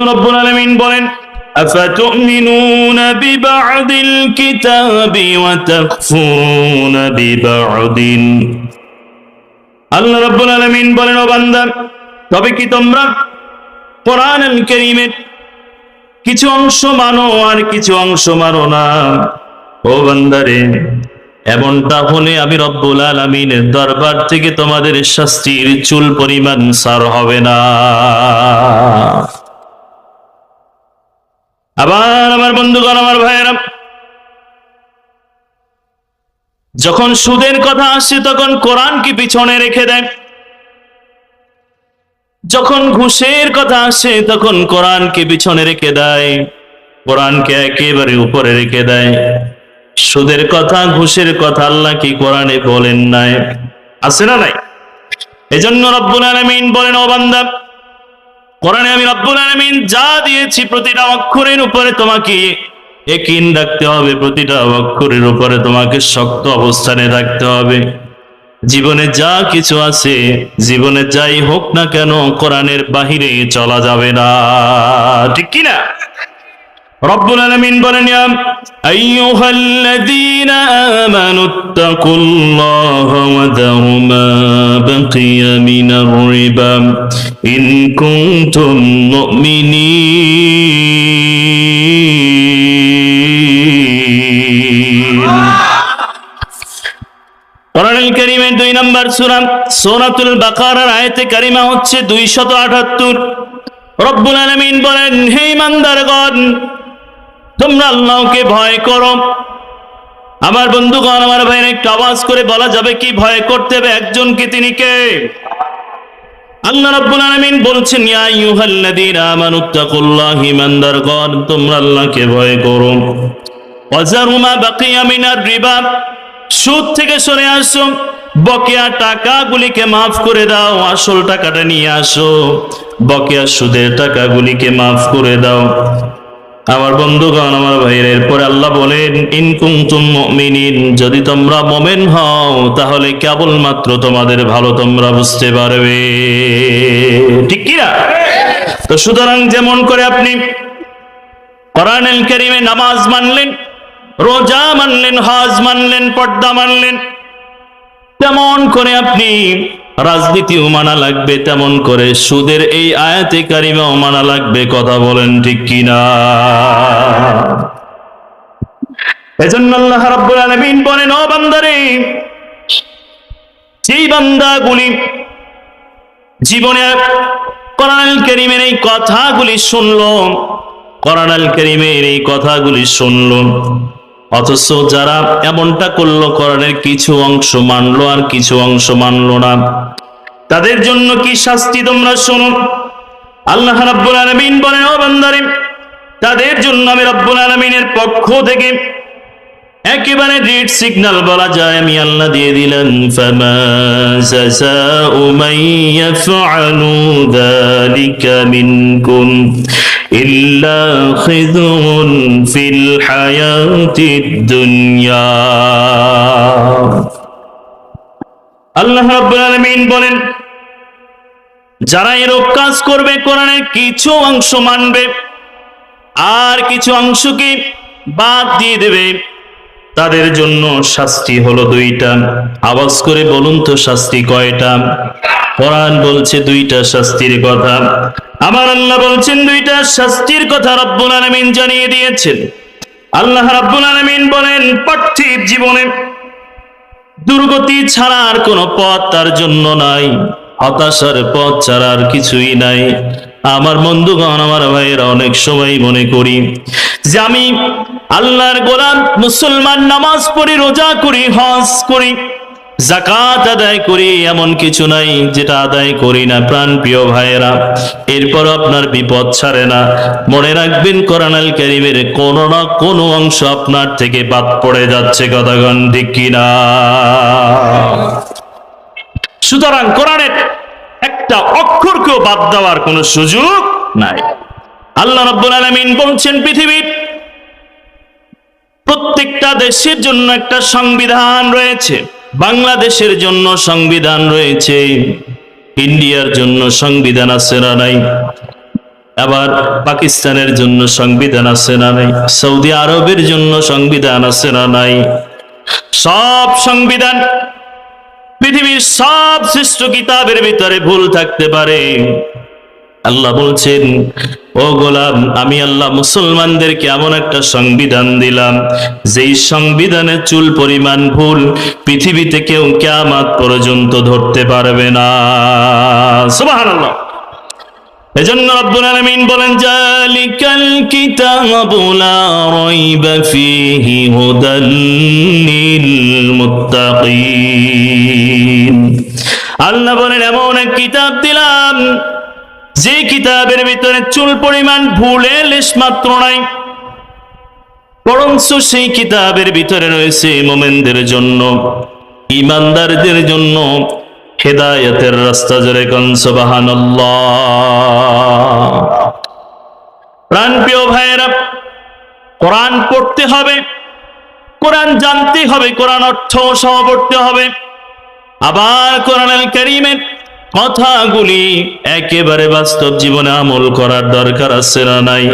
রব্বুল আলামিন বলেন أفتؤمنون ببعض الكتاب وتكفرون ببعض আল্লাহ রাব্বুল আলামিন বলেন ও বান্দা তবে কি তোমরা কোরআন আল কারীমের কিছু অংশ মানো আর কিছু অংশ মানো না ও বান্দারে এমনটা হলে আমি রব্বুল আলামিনের দরবার থেকে তোমাদের শাস্তির চুল পরিমাণ সার হবে না আবার আমার বন্ধুগণ, আমার ভাইয়েরা, যখন সুদের কথা আসে, তখন কোরআন কি পিছনে রেখে দেয়? যখন ঘুষের কথা আসে, তখন কোরআনকে পিছনে রেখে দেয়? কোরআনকে একেবারে উপরে রেখে দেয়। সুদের কথা, ঘুষের কথা আল্লাহ কি কোরআনে বলেন নাই? আছে না নাই? এজন্য রব্বুল আলামিন বলেন, ও বান্দা কোরআনে আমি রব্বুল আলামিন যা দিয়েছি প্রতিটা অক্ষরের উপরে তোমাকে একিন রাখতে হবে, প্রতিটা অক্ষরের উপরে তোমাকে শক্ত অবস্থানে রাখতে হবে। জীবনে যা কিছু আছে, জীবনে যাই হোক না কেন কোরআনের বাহিরে চলা যাবে না। ঠিক কি না রব্বুল আলামিন বলেন, ইয়া আইয়ুহাল্লাযীনা আমানু তাকুল্লাহা ওয়া দারু মা দুই নম্বর সূরা, সূরাতুল বাকারার আয়াতে কারিমা হচ্ছে 278 রব্বুল আলামিন বলেন, হে ইমানদারগণ তোমরা আল্লাহকে ভয় করো। আমার বন্ধুগণ, আমার ভাইয়ের, একটু আওয়াজ করে বলা যাবে কি ভয় করতে হবে? একজনকে তিনি কে? আল্লাহ রাব্বুল আলামিন বলছেন, ইয়া আইয়ুহাল্লাযীনা আমানুত্তাকুল্লাহ আল্লাহকে ভয় করো। মিনার রিবা সুদ থেকে সরে আসো। বকেয়া টাকাগুলিকে মাফ করে দাও, আসল টাকাটা নিয়ে আসো। বকেয়া সুদের টাকাগুলিকে মাফ করে দাও। আমার বন্ধুগণ, আমার ভাইয়ের, এরপরে আল্লাহ বলেন ইনকুম তুম মুমিনিন, যদি তোমরা মোমেন হও, তাহলে কেবলমাত্র তোমাদের ভালো তোমরা বুঝতে পারবে। ঠিক কি না তো সুতরাং যেমন করে আপনি নামাজ মানলেন, রোজা মানলেন, হজ মানলেন, পর্দা মানলেন, তেমন করে আপনি রাজনীতিও মানা লাগবে তেমন করে। সুদের এই আয়াতে কারিমাও মানা লাগবে, কথা বলেন ঠিক কিনা? এজন্য আল্লাহ রাব্বুল আলামিন বলেন, ও বান্দারে, যেই বান্দাগুলি জীবনে কোরআনুল কারীমের এই কথাগুলি শুনলো, কোরআনুল কারীমের এই কথাগুলি শুনলো, অথচ যারা এমনটা করল, কোরআনের কিছু অংশ মানলো আর কিছু অংশ মানলো না। তাদের জন্য কি শাস্তি তোমরা শোনো? আল্লাহ রাব্বুল আলামিন বলেন, ও বান্দারে, তাদের জন্য আমি রব্বুল আলামিনের পক্ষ থেকে একেবারে রেড সিগন্যাল বলা যায়। আমি আল্লাহ দিয়ে যালিকা মিনকুম ইল্লা খিযুন ফিল হায়াতিদ দুনিয়া। আল্লাহ রাব্বুল আলামিন বলেন যারা এরূপ কাজ করবে কোরআনের কিছু অংশ মানবে, আর কিছু অংশকে বাদ দিয়ে দেবে, তাদের জন্য শাস্তি হলো দুইটা। আওয়াজ করে বলুন তো শাস্তি কয়টা? কোরআন বলছে দুইটা শাস্তির কথা। আমার আল্লাহ বলছেন দুইটা শাস্তির কথা রব্বুল আলামিন জানিয়ে দিয়েছেন। আল্লাহ রাব্বুল আলামিন বলেন, পার্থিব জীবনে দুর্গতি ছাড়া আর কোনো পথ তার জন্য নাই। হতাশার পথ ছাড়া আর কিছুই নাই। আমার বন্ধুগণ, আমার ভাইয়েরা, অনেক সময় মনে করি যে আমি আল্লাহর গোলাম, মুসলমান নামাজ পড়ি, রোজা করি, হজ করি জাকাত আদায় করি, এমন কিছু নাই যেটা আদায় করি না, প্রাণ প্রিয় ভাইয়েরা। এরপর আপনার বিপদ ছাড়ে না। মনে রাখবেন, কোরআনাল কারিমের কোন না কোন অংশ আপনার থেকে বাদ পড়ে যাচ্ছে কথাগণ ঠিক কিনা? সুতরাং কোরআনের একটা অক্ষরকেও বাদ দেওয়ার কোনো সুযোগ নাই। আল্লাহ রাব্বুল আলামিন বলছেন, পৃথিবীর প্রত্যেকটা দেশের জন্য একটা সংবিধান রয়েছে, বাংলাদেশের জন্য সংবিধান রয়েছে, ইন্ডিয়ার জন্য সংবিধান আছে না নাই, আবার পাকিস্তানের জন্য সংবিধান আছে না নাই, সৌদি আরবের জন্য সংবিধান আছে না নাই, সব সংবিধান পৃথিবীর সব সৃষ্ট কিতাবের ভিতরে ভুল থাকতে পারে। আল্লাহ বলছেন, ও গোলাম, আমি আল্লাহ মুসলমানদেরকে এমন একটা সংবিধান দিলাম, যেই সংবিধানে চুল পরিমাণ ভুল পৃথিবীতে কেউ কেয়ামাত পর্যন্ত ধরতে পারবে না। সুবহানাল্লাহ। এজন্য রব্বুল আলামিন বলেন, জালিকাল কিতাবু লা রাইবা ফীহি হুদাল মুত্তাকিন। আল্লাহ বলেন, এমন এক কিতাব দিলাম, যে কিতাবের ভিতরে চুল পরিমাণ ভুলে লেশ মাত্র নাই, বরঞ্চ সেই কিতাবের ভিতরে রয়েছে মোমেনদের জন্য, ইমানদারদের জন্য হেদায়তের রাস্তা জোরে কনসবাহান প্রাণ প্রিয় ভাইয়েরা, কোরআন পড়তে হবে, কোরআন জানতে হবে, কোরআন অর্থ সহ পড়তে হবে। আবার কোরআন করিমের কথাগুলি একেবারে বাস্তব জীবনে আমল করার দরকার আছে না নাই?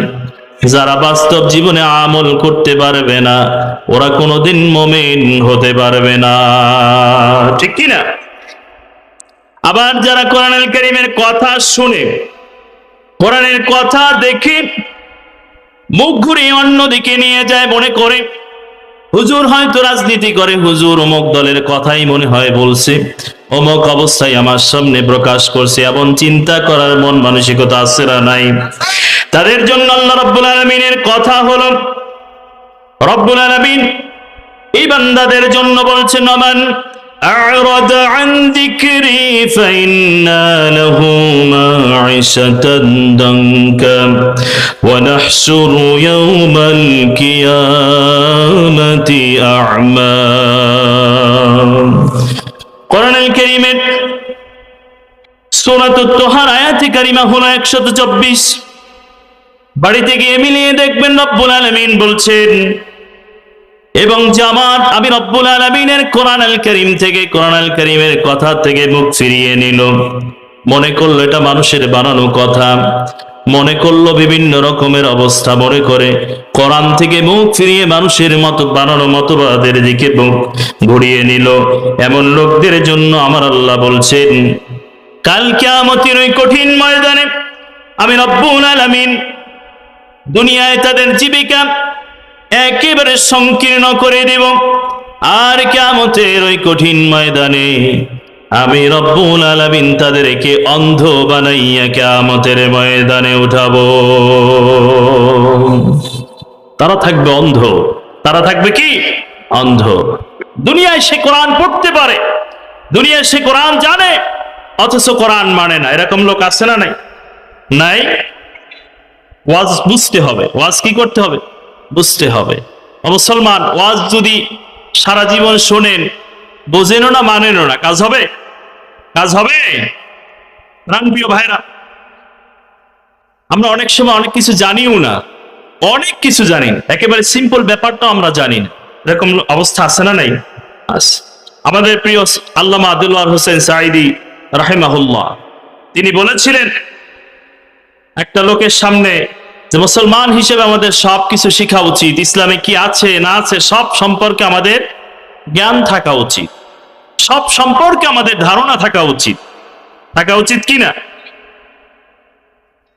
যারা বাস্তব জীবনে আমল করতে পারবে না, ওরা কোনোদিন মোমেন হতে পারবে না। ঠিক কি না আবার যারা কোরআনুল করিমের কথা শুনে, কোরআনের কথা দেখে মুখ ঘুরিয়ে অন্যদিকে নিয়ে যায় মনে করে, হুজুর হয়তো রাজনীতি করে, হুজুর অমুক দলের কথাই মনে হয় বলছে, অমুক অবস্থায় আমার সামনে প্রকাশ করছে, এমন চিন্তা করার মন মানসিকতা আছে না নাই। তাদের জন্য আল্লাহ রব্বুল আলমিনের কথা হলো, রব্বুল আলমিন এই বান্দাদের জন্য বলছেন নমান أعرض عن ذكري فإن له معيشة ضنكا ونحشر يوم القيامة أعمى কোরআন করিমের সোনাত তোহার আয়াতি কারিমা হলো একশত চব্বিশ বাড়িতে গিয়ে মিলিয়ে দেখবেন রব্বুল আলমিন বলছেন এবং জামাত আমি রব্বুল আলমিনের কোরআন আল করিম থেকে কোরআন আল করিমের কথা থেকে মুখ ফিরিয়ে নিল। মনে করল এটা মানুষের বানানো কথা। মনে করল বিভিন্ন রকমের অবস্থা মনে করে। কোরআন থেকে মুখ ফিরিয়ে মানুষের মতো বানানো মতবাদের দিকে মুখ ঘুরিয়ে নিল। এমন লোকদের জন্য আমার আল্লাহ বলছেন, কাল কেয়ামতের ওই কঠিন ময়দানে আমি রব্বুল আলামিন দুনিয়ায় তাদের জীবিকা একেবারে সংকীর্ণ করে দেব। আর কেমতের ওই কঠিন ময়দানে আমি রব্বুল আলামিন তাদেরকে অন্ধ বানাইয়া কেমতের ময়দানে উঠাবো। তারা থাকবে অন্ধ। তারা থাকবে কি? অন্ধ। দুনিয়ায় সে কোরআন পড়তে পারে। দুনিয়ায় সে কোরআন জানে। অথচ কোরআন মানে না। এরকম লোক আছে না নাই? নাই? ওয়াজ বুঝতে হবে। ওয়াজ কি করতে হবে? বুঝতে হবে। মুসলমান, ওয়াজ যদি সারা জীবন শোনেন, বোঝেনও না, মানেনও না, কাজ হবে? কাজ হবে? প্রিয় ভাইরা আমরা অনেক সময় অনেক কিছু জানিও না, অনেক কিছু জানি। একেবারে সিম্পল ব্যাপারটাও আমরা জানি না। এরকম অবস্থা আছে না নাই? আমাদের প্রিয় আল্লামা আদুল্লাহ হোসেন সাইদি রাহেমাহুল্লাহ, তিনি বলেছিলেন, একটা লোকের সামনে যে মুসলমান হিসেবে আমাদের সব কিছু শেখা উচিত, ইসলামে কি আছে, না আছে, সব সম্পর্কে আমাদের জ্ঞান থাকা উচিত। সব সম্পর্কে আমাদের ধারণা থাকা উচিত। থাকা উচিত কি না?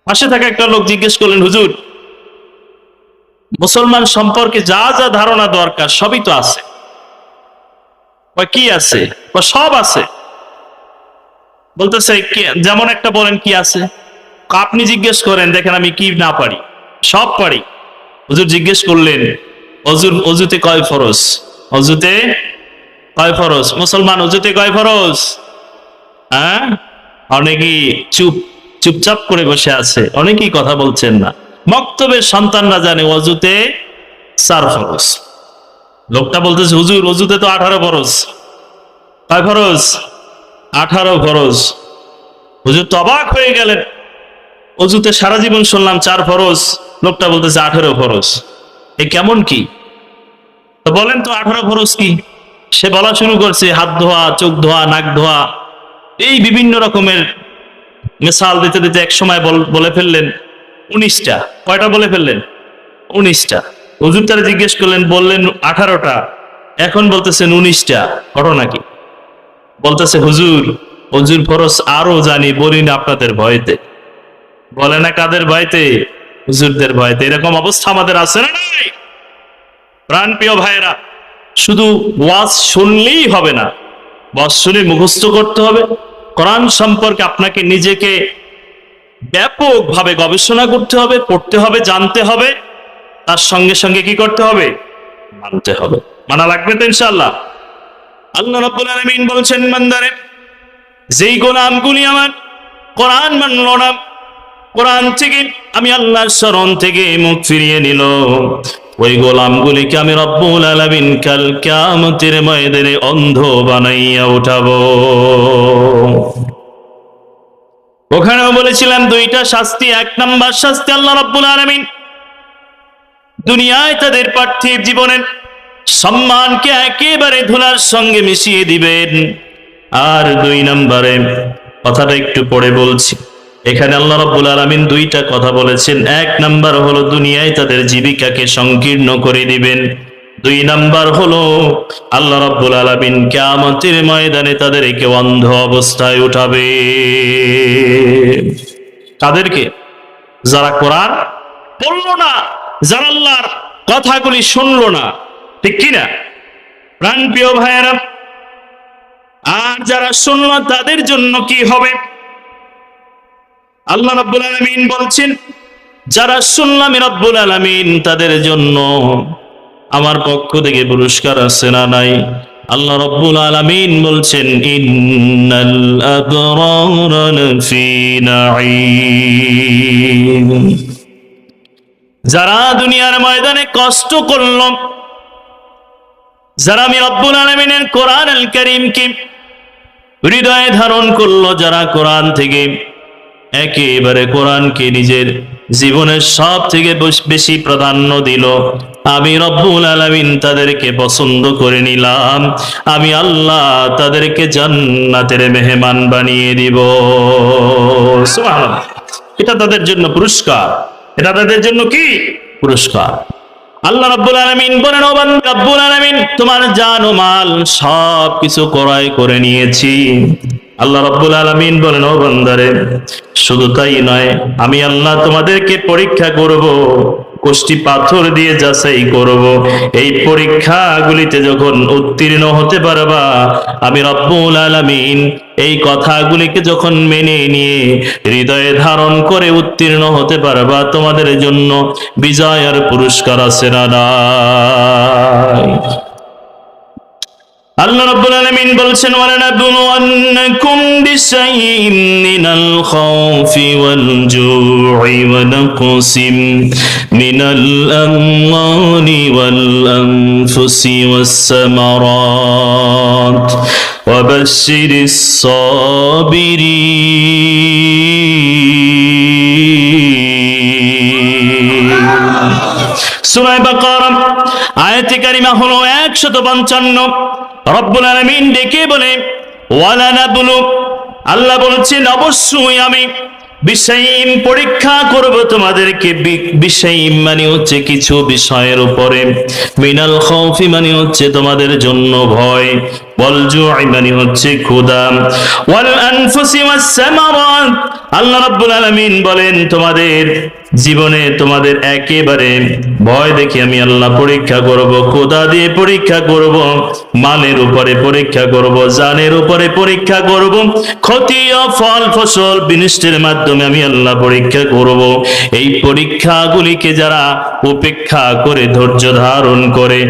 পাশে থাকা একটা লোক জিজ্ঞেস করলেন, হুজুর, মুসলমান সম্পর্কে যা যা ধারণা দরকার সবই তো আছে। কি আছে? বা সব আছে? বলতেছে যেমন একটা বলেন, কি আছে? আপনি জিজ্ঞেস করেন, দেখেন আমি কি না পারি? সব পারি। হুজুর জিজ্ঞেস করলেন, অজুর, অজুতে কয় ফরজ? অজুতে কয় ফরজ? মুসলমান অজুতে কয় ফরজ? হ্যাঁ? অনেকেই চুপ, চুপচাপ করে বসে আছে, অনেকেই কথা বলছেন না। মক্তবের সন্তানরা জানে অজুতে চার ফরজ। লোকটা বলতেছে, হুজুর, অজুতে তো আঠারো ফরজ। কয় ফরজ? আঠারো ফরজ। হুজুর তো অবাক হয়ে গেলেন। অজুতে সারা জীবন শুনলাম চার ফরজ, লোকটা বলতেছে আঠেরো ফরজ। এ কেমন কি? তো বলেন তো আঠারো ফরজ কি? সে বলা শুরু করছে, হাত ধোয়া, চোখ ধোয়া, নাক ধোয়া। এই বিভিন্ন রকমের মিসাল দিতে দিতে এক সময় বল- ফেললেন, উনিশটা। কয়টা বলে ফেললেন? উনিশটা। হুজুর তারা জিজ্ঞেস করলেন, বললেন আঠারোটা। এখন বলতেছেন উনিশটা। ঘটনা কি? বলতেছে, হুজুর হুজুর ফরস আরও জানি, বলি না আপনাদের ভয়তে। বলে না কাদের ভয়তে? হুজুরদের ভয়তে। এরকম অবস্থা আমাদের আছে না নাই? প্রাণ প্রিয় ভাইয়েরা, শুধু ওয়াজ শুনলেই হবে না, ওয়াজ শুনে মুখস্থ করতে হবে। কোরআন সম্পর্কে আপনাকে নিজেকে ব্যাপকভাবে গবেষণা করতে হবে, পড়তে হবে, জানতে হবে। তার সঙ্গে সঙ্গে কি করতে হবে? মানতে হবে। মানা লাগবে তো ইনশাআল্লাহ। আল্লাহ রাব্বুল আলামিন বলছেন, বান্দারে, যেই গোলামগুলি আমার কোরআন মানল না কোরআন থেকে আমি আল্লাহর শরণ থেকে মুখ ফিরিয়ে নিল। ওই গোলামগুলিকে আমি রব্বুল আলামিন কাল কিয়ামতের ময়দানে অন্ধ বানাইয়া উঠাবো। ওখানেও বলেছিলাম, দুইটা শাস্তি, এক নাম্বার শাস্তি আল্লাহ রব্বুল আলামিন। দুনিয়ায় তাদের পার্থিব জীবনের সম্মানকে একেবারে ধুলার সঙ্গে মিশিয়ে দিবেন। আর দুই নম্বরে কথাটা একটু পরে বলছি। এখানে আল্লাহ রাব্বুল আলামিন দুইটা কথা বলেছেন। এক নাম্বার হলো দুনিয়ায় তাদের জীবিকাকে সংকীর্ণ করে দিবেন। দুই নাম্বার হলো আল্লাহ রাব্বুল আলামিন কিয়ামতের ময়দানে তাদেরকে অন্ধ অবস্থায় উঠাবে। তাদেরকে যারা কোরআন পড়ল না, যারা আল্লাহর কথাগুলি শুনলো না, ঠিক কিনা প্রাণ প্রিয় ভাইয়েরা, আর যারা শুনলো তাদের জন্য কি হবে? আল্লাহ রাব্বুল আলামিন বলছেন, যারা শুনলাম রব্বুল আলামিন, তাদের জন্য আমার পক্ষ থেকে পুরস্কার আছে না নাই? আল্লাহ রব্বুল আলামিন বলছেন, ইন্নাল আবরারা লাফি নাঈম। যারা দুনিয়ার ময়দানে কষ্ট করল, যারা আমি রব্বুল আলমিনের কোরআন আল করিমকে হৃদয়ে ধারণ করল, যারা কোরআন থেকে একেবারে কোরআনকে নিজের জীবনের সব থেকে বেশ- প্রাধান্য দিল। আমি রব্বুল আলামিন তাদেরকে পছন্দ করে নিলাম। আমি আল্লাহ তাদেরকে জান্নাতের মেহমান বানিয়ে দিব। এটা তাদের জন্য পুরস্কার। এটা তাদের জন্য কি? পুরস্কার। আল্লাহ রাব্বুল আলামিন বলেন, ও বান্দা, রাব্বুল আলামিন, তোমার জান ও মাল সব কিছু ক্রয় করে নিয়েছি। আল্লাহ রাব্বুল আলামিন বলেন, ও বান্দারে, শুধু তাই নয়, আমি আল্লাহ তোমাদেরকে পরীক্ষা করব, কোষ্টি পাথর দিয়ে যাচাই করব। এই পরীক্ষাগুলিতে যখন উত্তীর্ণ হতে পারবা, আমি রব্বুল আলামিন এই কথাগুলিকে যখন মেনে নিয়ে হৃদয়ে ধারণ করে উত্তীর্ণ হতে পারবা, তোমাদের জন্য বিজয় আর পুরস্কার আছে না আল্লাহ রাব্বুল আলামিন বলছেন ওয়ালানাবলুওয়ান্নাকুম বিশাইইন মিনাল খাউফি ওয়াল জু'i ওয়া নাকসিম মিনাল আমওয়ালি ওয়াল আনফুসি ওয়াস সামারাত وبشر الصابرين সুরায় বাকারা আয়াতে কারিমা হলো একশত পঞ্চান্ন রব্বুল আলামিন ডেকে বলে আল্লাহ বলছেন, অবশ্যই আমি বিষয়ীম পরীক্ষা করব তোমাদেরকে বিষয়ীম মানে হচ্ছে কিছু বিষয়ের উপরে। মিনাল খৌফি মানে হচ্ছে তোমাদের জন্য ভয়। জু'i মানে হচ্ছে সামারাত। আল্লাহ বলেন, তোমাদের জীবনে তোমাদের একেবারে ভয় দেখে আমি আল্লাহ পরীক্ষা করব কোদা দিয়ে পরীক্ষা করব মালের উপরে পরীক্ষা করব, জানের উপরে পরীক্ষা করব, ক্ষতি ও ফল ফসল বিনষ্টের মাধ্যমে আমি আল্লাহ পরীক্ষা করব। এই পরীক্ষাগুলিকে যারা উপেক্ষা করে, ধৈর্য ধারণ করে,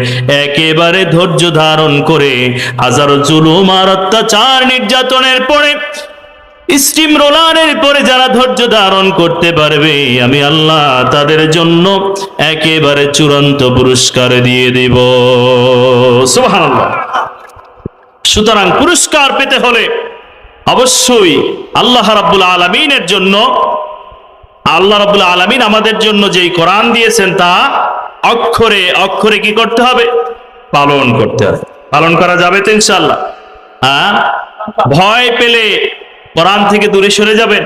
একেবারে ধৈর্য ধারণ করে, হাজারো জুলুম আর অত্যাচার নির্যাতনের পরে স্টিম রোলারের পরে যারা ধৈর্য ধারণ করতে পারবে, আমি আল্লাহ তাদের জন্য একেবারে চূড়ান্ত পুরস্কার দিয়ে দিব। সুতরাং পুরস্কার পেতে হলে অবশ্যই আল্লাহ রাব্বুল আলামিনের জন্য, আল্লাহ রাব্বুল আলামিন আমাদের জন্য যেই কোরআন দিয়েছেন তা অক্ষরে অক্ষরে কি করতে হবে? পালন করতে হবে। পালন করা যাবে তো ইনশাল্লাহ হ্যাঁ ভয় পেলে কোরআন থেকে দূরে সরে যাবেন।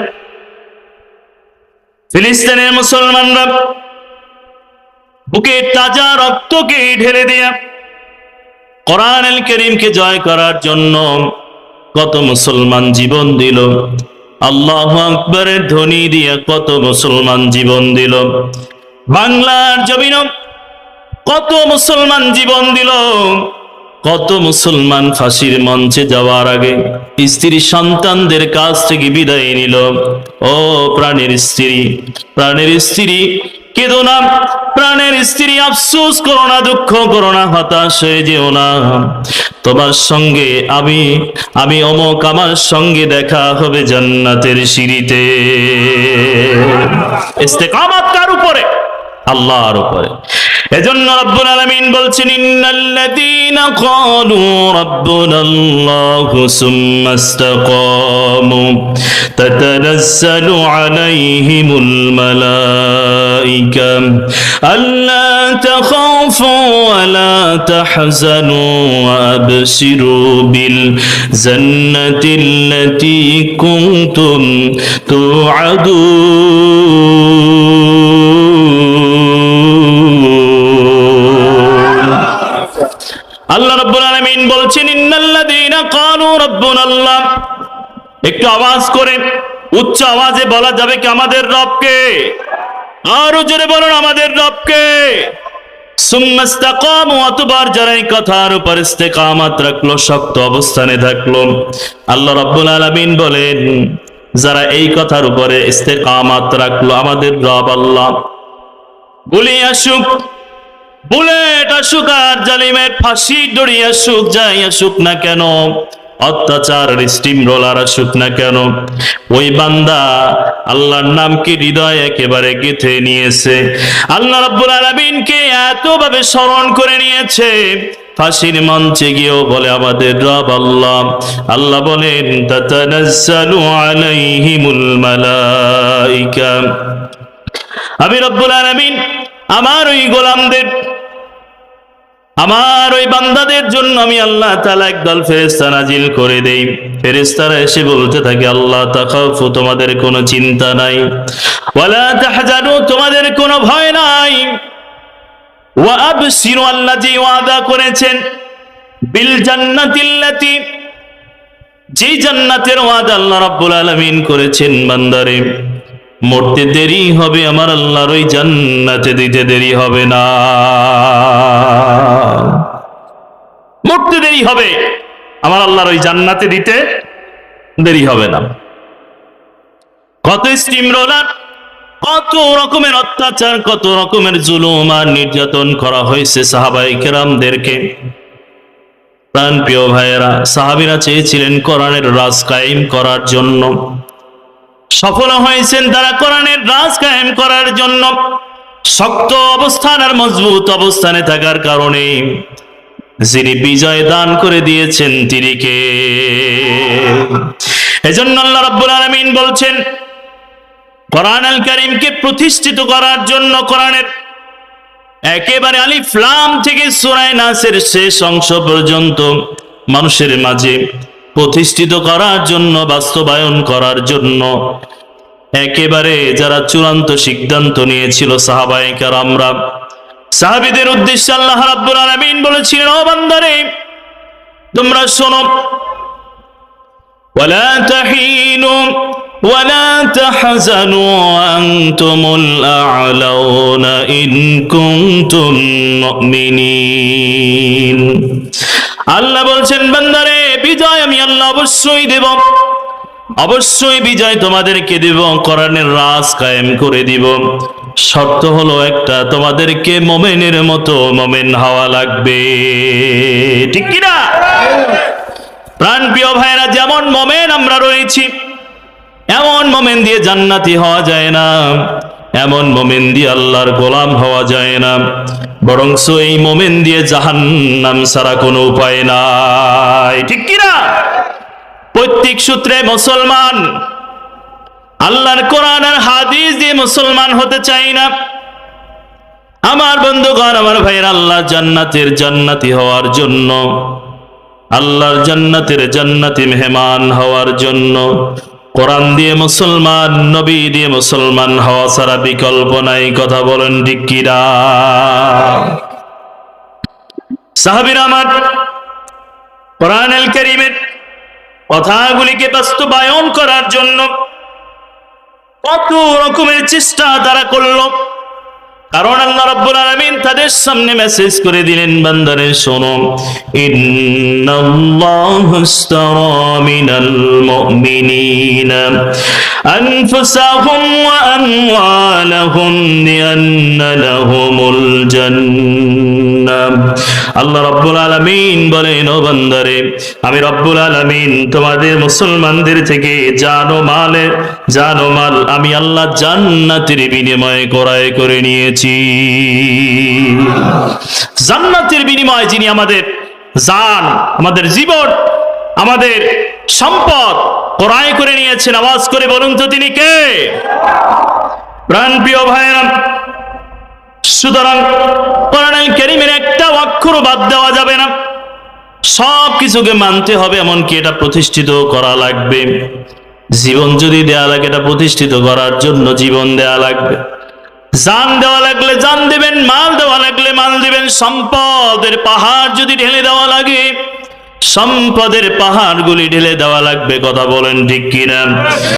ফিলিস্তিনের মুসলমানরা বুকে তাজা রক্তকে ঢেলে দেয়া কোরআন আল করিমকে জয় করার জন্য কত মুসলমান জীবন দিল। আল্লাহ আকবরের ধ্বনি দিয়ে কত মুসলমান জীবন দিল। বাংলার জমিন কত মুসলমান জীবন দিল। কত মুসলমান ফাঁসির মঞ্চে যাওয়ার আগে স্ত্রী সন্তানদের কাছ থেকে বিদায় নিল। ও প্রাণের স্ত্রী প্রাণের স্ত্রী, কেঁদো না। প্রাণের স্ত্রী, আফসোস করো না, দুঃখ করো না, হতাশ হয়ে যেও না। তোমার সঙ্গে আমি আমি অমক আমার সঙ্গে দেখা হবে জান্নাতের সিঁড়িতে। ইস্তেকামাত কার উপরে? আল্লাহর উপরে। এজন্য রব্বুল আলামিন বলছেন, ইন্নাল্লাযীনা ক্বালু রাব্বুনা আল্লাহু সুম্মা ইসতাকামু তাতানাজ্জালু আলাইহিমুল মালাইকা আল্লা তাখাফু ওয়া লা তাহজানু ওয়া আবশিরু বিল জান্নাতিল্লাতী কুনতুম তুআদুন. আল্লাহ রাব্বুল আলামিন বলছেন, ইন্নাল্লাযীনা একটু আওয়াজ করে, উচ্চ আওয়াজে বলা যাবে কি আমাদের রবকে? আরও জোরে বলুন, আমাদের রবকে। যারা এই কথার রাখল, শক্ত অবস্থানে থাকল। আল্লাহ বলেন, যারা এই কথার উপরে রাখল, আমাদের রব আল্লাহ। বলি, আসুক। বুলেট আসুক আর জালিমের ফাঁসি, দড়ি আসুক, যাই আসুক না কেন, অত্যাচার স্টিম রোলার আসুক না কেন, ওই বান্দা আল্লাহর নামকে হৃদয় একেবারে গেথে নিয়েছে? আল্লাহ রাব্বুল আলামিনকে এতভাবে স্মরণ করে নিয়েছে, ফাঁসির মঞ্চে গিয়েও বলে আমাদের রব আল্লাহ আল্লাহ বলেন, তাতানাজ্জালু আলাইহিমুল মালাইকা। আমি রব্বুল আলামিন আমার ওই গোলামদের, আমার ওই বান্দাদের জন্য আমি আল্লাহ তাআলা একদল ফেরেশতা নাজিল করে দেই। ফেরেশতারা এসে বলতে থাকে, আল্লাহ তাখাফু তোমাদের কোনো চিন্তা নাই। ওয়ালা তোমাদের কোনো ভয় নাই। ওয়া আল্লাহ ওয়াদা করেছেন, বিল জান্নাতিল্লাতি যে জান্নাতের আল্লাহ করেছেন বান্দারে। মরতে দেরি হবে আমার আল্লাহর ওই জান্নাতে দিতে দেরি হবে না। মরতে দেরি হবে আমার আল্লাহর ওই জান্নাতে দিতে দেরি হবে না। কত স্টিম রোলার কত রকমের অত্যাচার, কত রকমের জুলুম আর নির্যাতন করা হয়েছে সাহাবাই কেরামদেরকে। প্রাণ প্রিয় ভাইয়েরা, সাহাবিরা চেয়েছিলেন কোরআনের রাজ কায়েম করার জন্য। সফল হয়েছেন তারা কোরআনের রাজ কায়েম করার জন্য। শক্ত অবস্থান আর মজবুত অবস্থানে থাকার কারণে যিনি বিজয় দান করে দিয়েছেন তিনি কে এজন্য আল্লাহ রাব্বুল আলামিন বলছেন, কোরআন আল কারীমকে প্রতিষ্ঠিত করার জন্য কোরআনের একেবারে আলিফ লাম থেকে সূরা নাসের শেষ অংশ পর্যন্ত মানুষের মাঝে প্রতিষ্ঠিত করার জন্য বাস্তবায়ন করার জন্য একেবারে যারা চূড়ান্ত সিদ্ধান্ত নিয়েছিল সাহাবায়ে কেরামরা সাহাবীদের উদ্দেশ্যে আল্লাহ রাব্বুল আলামিন বলেছিলেন ও বান্দারে তোমরা শোনো ولا تحينوا ولا تحزنوا وأنتم الأعلون إن كنتم مؤمنين আল্লাহ বলছেন বান্দারে বিজয় আমি আল্লাহ অবশ্যই দেব। অবশ্যই বিজয় তোমাদেরকে দেব, কোরআনের রাজ কায়েম করে দিব। শর্ত হলো একটা, তোমাদেরকে মোমেনের মতো মোমেন হওয়া লাগবে। ঠিক কিনা? প্রাণ প্রিয় ভাইরা যেমন মোমেন আমরা রয়েছি, এমন মোমেন দিয়ে জান্নাতি হওয়া যায় না। এমন মোমেন দিয়ে আল্লাহর গোলাম হওয়া যায় না। বরং এই মোমেন দিয়ে জাহান্নাম ছাড়া কোনো উপায় নাই। ঠিক কিনা? প্রত্যেক সূত্রে মুসলমান, আল্লাহর কোরআন আর হাদিস দিয়ে মুসলমান হতে চাই না। আমার বন্ধুগণ, আমার ভাইয়ের, আল্লাহ জান্নাতের জান্নাতি হওয়ার জন্য, আল্লাহর জান্নাতের জান্নাতি মেহমান হওয়ার জন্য কোরআন দিয়ে মুসলমান, নবী দিয়ে মুসলমান হওয়া ছাড়া বিকল্প নাই, কথা বলেন ডিকিরা কিরা সাহাবির আমার কোরআন এল করিমের কথাগুলিকে বাস্তবায়ন করার জন্য কত রকমের চেষ্টা তারা করল। কারণ আল্লাহ রাব্বুল আলামিন তাদের সামনে মেসেজ করে দিলেন, বান্দারে, শোনো। ইন্নাল্লাহু ইসতারা মিনাল মুমিনিনা আনফুসাহুম ওয়া আমওয়ালাহুম লাহুমুল জান্নাহ। আল্লাহ রাব্বুল আলামিন বলেন, ও বান্দারে, আমি রব্বুল আলামিন তোমাদের মুসলমানদের থেকে জানো মালে, জানো মাল আমি আল্লাহ জান্নাতের বিনিময়ে ক্রয় করে নিয়েছি। জান্নাতের বিনিময়ে যিনি আমাদের জান, আমাদের জীবন, আমাদের সম্পদ ক্রয় করে নিয়েছেন। আওয়াজ করে বলুন তো তিনি কে? প্রাণ প্রিয় ভাইয়েরা সুতরাং কোরআনুল কারীমের একটা অক্ষর বাদ দেওয়া যাবে না। সব কিছুকে মানতে হবে, এমনকি এটা প্রতিষ্ঠিত করা লাগবে। জীবন যদি দেয়া লাগে, এটা প্রতিষ্ঠিত করার জন্য জীবন দেয়া লাগবে। জান দেওয়া লাগলে জান দেবেন, মাল দেওয়া লাগলে মাল দিবেন। সম্পদের পাহাড় যদি ঢেলে দেওয়া লাগে, সম্পদের পাহাড়গুলি ঢেলে দেওয়া লাগবে, কথা বলেন ঠিক কিনা?